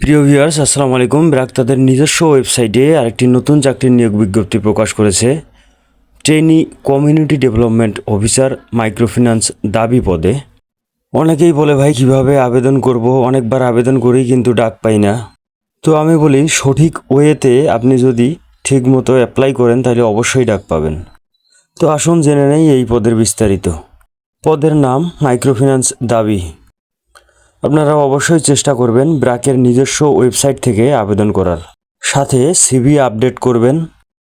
প্রিয় ভিউয়ার্স, আসসালামু আলাইকুম। ব্র্যাক তাদের নিজস্ব ওয়েবসাইটে আরেকটি নতুন চাকরির নিয়োগ বিজ্ঞপ্তি প্রকাশ করেছে। Trainee community development officer microfinance দাবি পদে। অনেকেই বলে, ভাই, কীভাবে আবেদন করব? অনেকবার আবেদন করেই কিন্তু ডাক পাই না। তো আমি বলি, সঠিক ওয়েতে আপনি যদি ঠিকমতো অ্যাপ্লাই করেন, তাহলে অবশ্যই ডাক পাবেন। তো আসুন জেনে নেই এই পদের বিস্তারিত। পদের নাম মাইক্রোফিন্যান্স দাবি। আপনারা অবশ্যই চেষ্টা করবেন ব্র্যাকের নিজস্ব ওয়েবসাইট থেকে আবেদন করার। সাথে সিভি আপডেট করবেন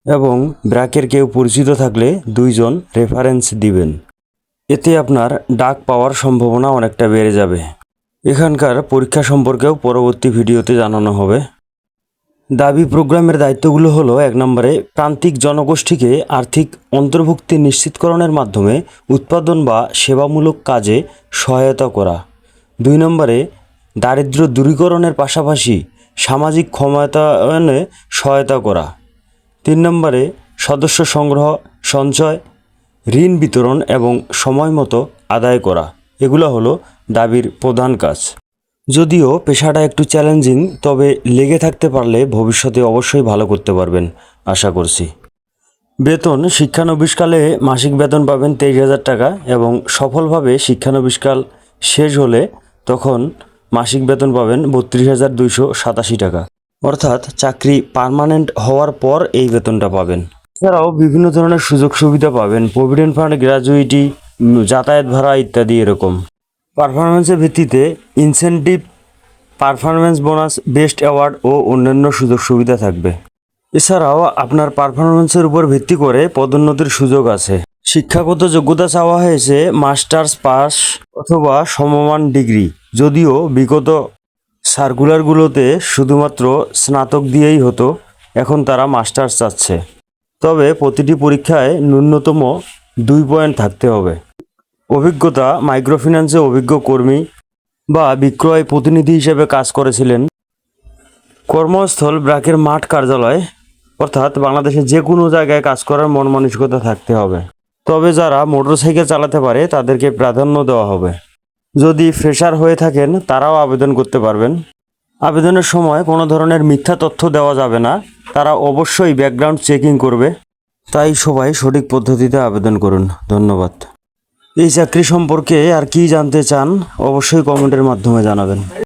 এবং ব্র্যাকের কেউ পরিচিত থাকলে দুইজন রেফারেন্স দিবেন। এতে আপনার ডাক পাওয়ার সম্ভাবনা অনেকটা বেড়ে যাবে। এখানকার পরীক্ষা সম্পর্কেও পরবর্তী ভিডিওতে জানানো হবে। দাবি প্রোগ্রামের দায়িত্বগুলো হলো, এক নম্বরে, প্রান্তিক জনগোষ্ঠীকে আর্থিক অন্তর্ভুক্তি নিশ্চিতকরণের মাধ্যমে উৎপাদন বা সেবামূলক কাজে সহায়তা করা। দুই নম্বরে, দারিদ্র দূরীকরণের পাশাপাশি সামাজিক ক্ষমতায়নে সহায়তা করা। তিন নম্বরে, সদস্য সংগ্রহ, সঞ্চয়, ঋণ বিতরণ এবং সময় মতো আদায় করা। এগুলো হলো দাবির প্রধান কাজ। যদিও পেশাটা একটু চ্যালেঞ্জিং, তবে লেগে থাকতে পারলে ভবিষ্যতে অবশ্যই ভালো করতে পারবেন, আশা করছি। বেতন শিক্ষানবিশকালে মাসিক বেতন পাবেন তেইশ হাজার টাকা এবং সফলভাবে শিক্ষানবিশকাল শেষ হলে তখন মাসিক বেতন পাবেন বত্রিশ হাজার দুইশো সাতাশি টাকা। অর্থাৎ চাকরি পার্মানেন্ট হওয়ার পর এই বেতনটা পাবেন। এছাড়াও বিভিন্ন ধরনের সুযোগ সুবিধা পাবেন প্রভিডেন্ট ফান্ড গ্র্যাজুইটি যাতায়াত ভাড়া ইত্যাদি এরকম। পারফরমেন্সের ভিত্তিতে incentive performance bonus best award ও অন্যান্য সুযোগ সুবিধা থাকবে। এছাড়াও আপনার পারফরমেন্সের উপর ভিত্তি করে পদোন্নতির সুযোগ আছে। শিক্ষাগত যোগ্যতা চাওয়া হয়েছে মাস্টার্স পাস অথবা সমমান ডিগ্রি। যদিও বিগত সার্কুলারগুলোতে শুধুমাত্র স্নাতক দিয়েই হতো, এখন তারা মাস্টার্স চাচ্ছে। তবে প্রতিটি পরীক্ষায় ন্যূনতম দুই পয়েন্ট থাকতে হবে। অভিজ্ঞতা মাইক্রোফিন্যান্সে অভিজ্ঞ কর্মী বা বিক্রয় প্রতিনিধি হিসেবে কাজ করেছিলেন। কর্মস্থল ব্র্যাকের মাঠ কার্যালয়, অর্থাৎ বাংলাদেশে যে কোনো জায়গায় কাজ করার মন মানসিকতা থাকতে হবে। তবে যারা মোটরসাইকেল চালাতে পারে, তাদেরকে প্রাধান্য দেওয়া হবে। যদি ফ্রেশার হয়ে থাকেন, তারাও আবেদন করতে পারবেন। আবেদনের সময় কোনো ধরনের মিথ্যা তথ্য দেওয়া যাবে না। তারা অবশ্যই ব্যাকগ্রাউন্ড চেকিং করবে। তাই সবাই সঠিক পদ্ধতিতে আবেদন করুন। ধন্যবাদ। এই চাকরি সম্পর্কে আর কি জানতে চান, অবশ্যই কমেন্টের মাধ্যমে জানাবেন।